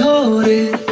ধরে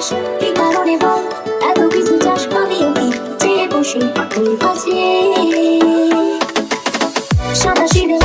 চাস কি কারণে বল এত কিছু চাস পাবি ওকে চেয়ে বসে তুই বাজে সাদা সিদে